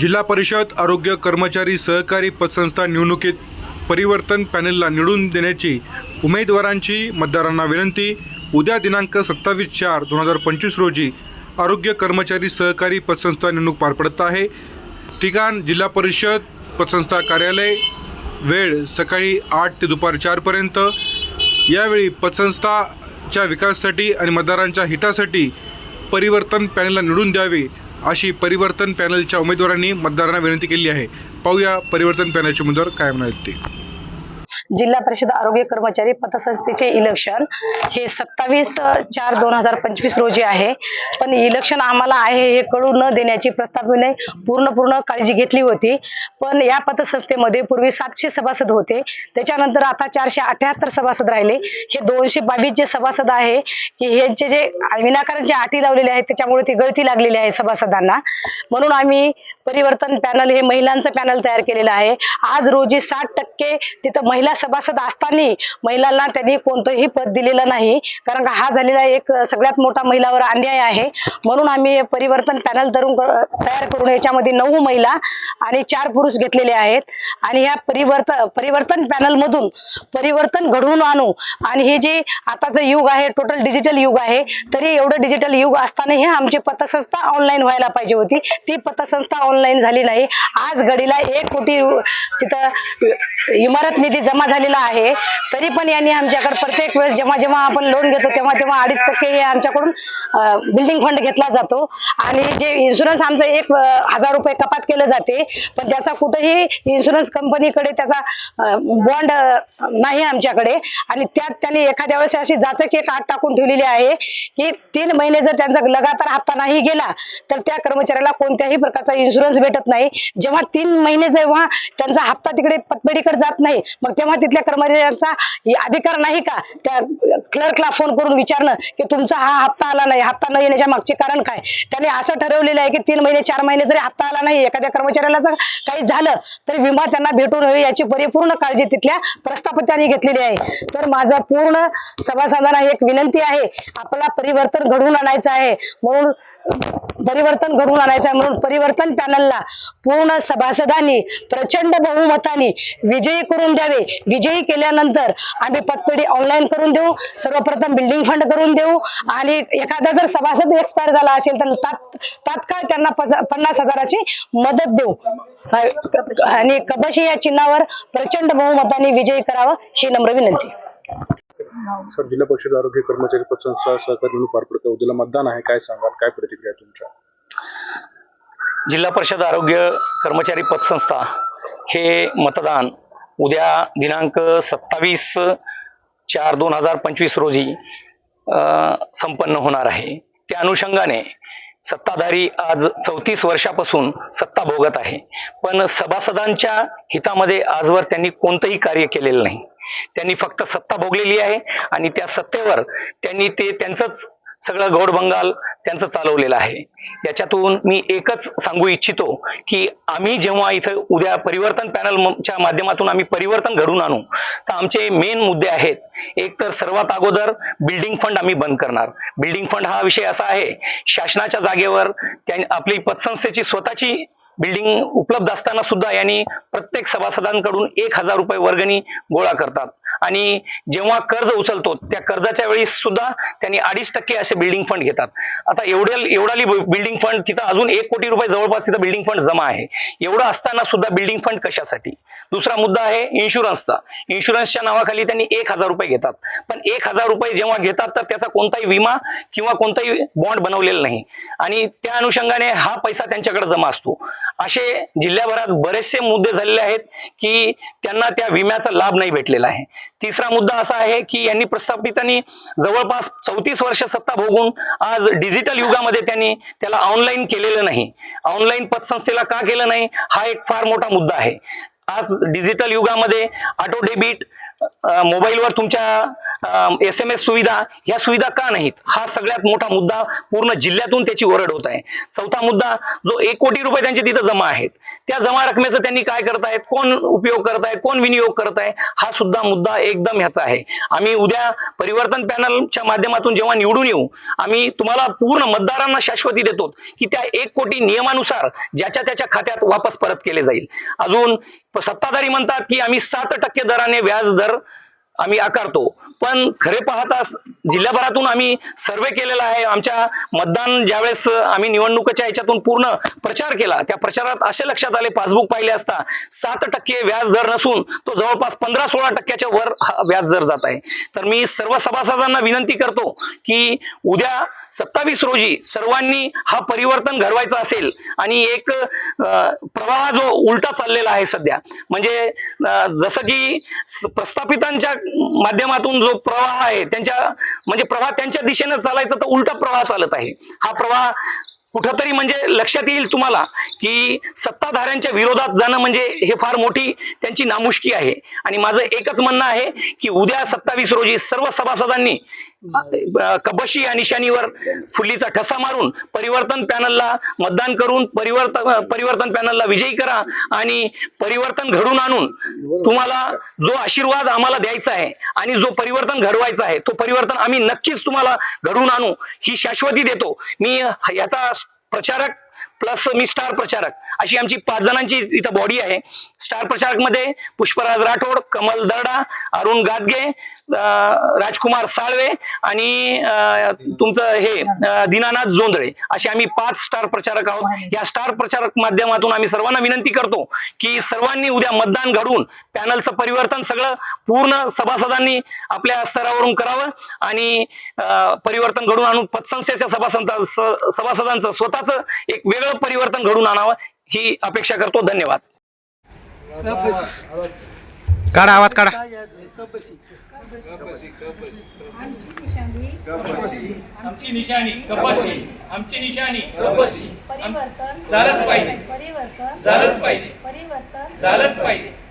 जिल्हा परिषद आरोग्य कर्मचारी सहकारी पतसंस्था निवडणुकीत परिवर्तन पॅनेलला निवडून देण्याची उमेदवारांची मतदारांना विनंती. उद्या दिनांक सत्तावीस चार दोन हजार पंचवीस रोजी आरोग्य कर्मचारी सहकारी पतसंस्था निवडणूक पार पडत आहे. ठिकाण जिल्हा परिषद पतसंस्था कार्यालय. वेळ सकाळी आठ ते दुपार चारपर्यंत यावेळी पतसंस्थाच्या विकासासाठी आणि मतदारांच्या हितासाठी परिवर्तन पॅनलला निवडून द्यावे. अशी परिवर्तन पॅनलच्या उमेदवारांनी मतदारांना विनंती केली आहे. पाहूया परिवर्तन पॅनलचे उमेदवार काय म्हणाले ते. जिल्हा परिषद आरोग्य कर्मचारी पतसंस्थेचे इलेक्शन. हे सत्तावीस चार दोन हजार पंचवीस रोजी आहे. पण इलेक्शन आम्हाला आहे हे कळू न देण्याची प्रस्तावने पूर्ण पूर्ण काळजी घेतली होती. पण या पतसंस्थेमध्ये पूर्वी सातशे सभासद होते. त्याच्यानंतर आता चारशे अठ्याहत्तर सभासद राहिले. हे दोनशे बावीस जे सभासद आहे की ह्यांचे जे विनाकारण जे अटी लावलेले आहेत त्याच्यामुळे ती गळती लागलेली आहे सभासदांना. म्हणून आम्ही परिवर्तन पॅनल हे महिलांचं पॅनल तयार केलेलं आहे. आज रोजी साठ टक्के तिथं महिला सभासद असताना महिलांना त्यांनी कोणतंही पद दिलेलं नाही. कारण हा झालेला एक सगळ्यात मोठा महिलावर अन्याय आहे. म्हणून आम्ही परिवर्तन पॅनल धरून तयार करून याच्यामध्ये नऊ महिला आणि चार पुरुष घेतलेले आहेत. आणि या परिवर्तन परिवर्तन पॅनल मधून परिवर्तन घडवून आणू आणि हे जे आताचं युग आहे टोटल डिजिटल युग आहे तरी एवढं डिजिटल युग असतानाही आमची पतसंस्था ऑनलाईन व्हायला पाहिजे होती. ती पतसंस्था ऑनलाईन झाली नाही. आज घडीला एक कोटी तिथं इमारत निधी जमा झालेला आहे. तरी पण यांनी आमच्याकडे प्रत्येक वेळेस जेव्हा जेव्हा आपण लोन घेतो तेव्हा तेव्हा अडीच टक्के हे आमच्याकडून बिल्डिंग फंड घेतला जातो. आणि जे इन्शुरन्स आमचं एक हजार रुपये कपात केलं जाते पण त्याचा कुठेही इन्शुरन्स कंपनीकडे त्याचा बॉन्ड नाही आमच्याकडे. आणि त्यात त्यांनी एखाद्या वेळेस अशी जाचक एक आठ टाकून ठेवलेली आहे की तीन महिने जर त्यांचा लगातार हप्ता नाही गेला तर त्या कर्मचाऱ्याला कोणत्याही प्रकारचा इन्शुरन्स भेटत नाही. जेव्हा तीन महिने जेव्हा त्यांचा हप्ता तिकडे पतपेढीकडे जात नाही मग तेव्हा तिथल्या कर्मचाऱ्यांचा अधिकार नाही का? त्या क्लर्कला फोन करून विचारणं की तुमचा हा हप्ता आला नाही. हप्ता न येण्याच्या मागचे कारण काय? त्याने असं ठरवलेलं आहे की तीन महिने चार महिने जरी हप्ता आला नाही एखाद्या कर्मचाऱ्याला जर काही झालं तरी विमा त्यांना भेटून होईल याची परिपूर्ण काळजी तिथल्या प्रस्थापत्याने घेतलेली आहे. तर माझा पूर्ण सभासदांना एक विनंती आहे आपला परिवर्तन घडवून आणायचं आहे. म्हणून परिवर्तन घडवून आणायचं आहे म्हणून परिवर्तन पॅनलला पूर्ण सभासदांनी प्रचंड बहुमताने विजयी करून द्यावे. विजयी केल्यानंतर आम्ही पतपेढी ऑनलाईन करून देऊ सर्वप्रथम बिल्डिंग फंड करून देऊ आणि एखादा जर सभासद एक्सपायर झाला असेल तर तात्काळ त्यांना पन्नास हजाराची मदत देऊ. आणि कबशी या चिन्हावर प्रचंड बहुमताने विजयी करावं ही नम्र विनंती. सर जिल्हा परिषद आरोग्य कर्मचारी पतसंस्था सहकारी निवडणूक पार पडते. उद्याला मतदान आहे. काय सांगाल? काय प्रतिक्रिया तुमच्या? जिल्हा परिषद आरोग्य कर्मचारी पतसंस्था हे मतदान उद्या दिनांक सत्तावीस चार दोन हजार पंचवीस रोजी अ, संपन्न होणार आहे. त्या अनुषंगाने सत्ताधारी आज चौतीस वर्षापासून सत्ता भोगत आहे. पण सभासदांच्या हितामध्ये आजवर त्यांनी कोणतंही कार्य केलेलं नाही. त्यांनी फक्त सत्ता भोगलेली आहे आणि त्या सत्तेवर त्यांनी ते त्यांचंच सगळं घोडबंगाल त्यांचं चालवलेलं आहे. याच्यातून मी एकच सांगू इच्छितो की आम्ही जेव्हा इथं उद्या परिवर्तन पॅनलच्या माध्यमातून आम्ही परिवर्तन घडून आणू तर आमचे मेन मुद्दे आहेत. एक तर सर्वात अगोदर बिल्डिंग फंड आम्ही बंद करणार. बिल्डिंग फंड हा विषय असा आहे शासनाच्या जागेवर त्या आपली पतसंस्थेची स्वतःची बिल्डिंग उपलब्ध असताना सुद्धा यांनी प्रत्येक सभासदांकडून एक हजार रुपये वर्गणी गोळा करतात. आणि जेव्हा कर्ज उचलतो त्या कर्जाच्या वेळी सुद्धा त्यांनी अडीच टक्के असे बिल्डिंग फंड घेतात. आता एवढ्या एवढाली बिल्डिंग फंड तिथं अजून एक कोटी रुपये जवळपास तिथं बिल्डिंग फंड जमा आहे. एवढं असताना सुद्धा बिल्डिंग फंड कशासाठी? दुसरा मुद्दा आहे इन्शुरन्सचा इन्शुरन्सच्या नावाखाली त्यांनी एक हजार रुपये घेतात. पण एक हजार रुपये जेव्हा घेतात तर त्याचा कोणताही विमा किंवा कोणताही बॉन्ड बनवलेला नाही. आणि त्या अनुषंगाने हा पैसा त्यांच्याकडे जमा असतो. असे जिल्ह्याभरात बरेचसे मुद्दे झालेले आहेत की त्यांना त्या विम्याचा लाभ नाही भेटलेला आहे. तिसरा मुद्दा असा आहे की यांनी प्रस्थापितांनी जवळपास चौतीस वर्ष सत्ता भोगून आज डिजिटल युगामध्ये त्यांनी त्याला ऑनलाईन केलेलं नाही. ऑनलाईन पतसंस्थेला का केलं नाही? हा एक फार मोठा मुद्दा आहे. आज डिजिटल युगामध्ये ऑटो डेबिट मोबाईलवर तुमच्या एस एम एस सुविधा ह्या सुविधा का नाहीत? हा सगळ्यात मोठा मुद्दा पूर्ण जिल्ह्यातून त्याची ओरड होत आहे. चौथा मुद्दा जो एक कोटी रुपये त्यांचे तिथं जमा आहेत. त्या जमा रकमेचं त्यांनी काय करतायत? कोण उपयोग करत आहे कोण विनियोग करताय हा सुद्धा मुद्दा एकदम ह्याचा आहे. आम्ही उद्या परिवर्तन पॅनलच्या माध्यमातून जेव्हा निवडून येऊ आम्ही तुम्हाला पूर्ण मतदारांना शाश्वती देतो की त्या एक कोटी नियमानुसार ज्याच्या त्याच्या खात्यात वापस परत केले जाईल. अजून सत्ताधारी म्हणतात की आम्ही सात टक्के दराने व्याज दर आम्ही आकारतो. पण खरे पाहता जिल्ह्याभरातून आम्ही सर्वे केलेला आहे. आमच्या मतदान ज्यावेळेस आम्ही निवडणुकीच्या याच्यातून पूर्ण प्रचार केला त्या प्रचारात असे लक्षात आले पासबुक पाहिले असता सात टक्के व्याज दर नसून तो जवळपास पंधरा सोळा टक्क्याच्या वर व्याज दर जात आहे. तर मी सर्व सभासदांना विनंती करतो की उद्या सत्तावीस रोजी सर्वांनी हा परिवर्तन घडवायचा असेल आणि एक प्रवाह जो उलटा चाललेला आहे सध्या म्हणजे जसं की प्रस्थापितांच्या माध्यमातून जो प्रवाह आहे त्यांच्या म्हणजे प्रवाह त्यांच्या दिशेनं चालायचा तर उलटा प्रवाह चालत आहे. हा प्रवाह कुठंतरी म्हणजे लक्षात येईल तुम्हाला की सत्ताधाऱ्यांच्या विरोधात जाणं म्हणजे हे फार मोठी त्यांची नामुष्की आहे. आणि माझं एकच म्हणणं आहे की उद्या सत्तावीस रोजी सर्व सभासदांनी कबशी या निशाणीवर फुल्लीचा ठसा मारून परिवर्तन पॅनलला मतदान करून परिवर्तन परिवर्तन पॅनलला विजयी करा आणि परिवर्तन घडून आणून तुम्हाला जो आशीर्वाद आम्हाला द्यायचा आहे आणि जो परिवर्तन घडवायचा आहे तो परिवर्तन आम्ही नक्कीच तुम्हाला घडवून आणू ही शाश्वती देतो. मी याचा प्रचारक प्लस मी स्टार प्रचारक अशी आमची पाच जणांची इथं बॉडी आहे. स्टार प्रचारकमध्ये पुष्पराज राठोड कमल दर्डा अरुण गादगे राजकुमार साळवे आणि तुमचं हे दीनानाथ जोंधळे असे आम्ही पाच स्टार प्रचारक आहोत. या स्टार प्रचारक माध्यमातून आम्ही सर्वांना विनंती करतो की सर्वांनी उद्या मतदान घडवून पॅनलचं परिवर्तन सगळं पूर्ण सभासदांनी आपल्या स्तरावरून करावं आणि परिवर्तन घडून आणून पतसंस्थेच्या सभासदा सभासदांचं स्वतःच एक वेगळं परिवर्तन घडून आणावं ही अपेक्षा करतो. धन्यवाद. काढा आवाज काढा. आमची निशाणी कपाशी. आमची निशाणी कपाशी. परिवर्तन. झालंच पाहिजे. परिवर्तन. झालंच पाहिजे. परिवर्तन. झालंच पाहिजे.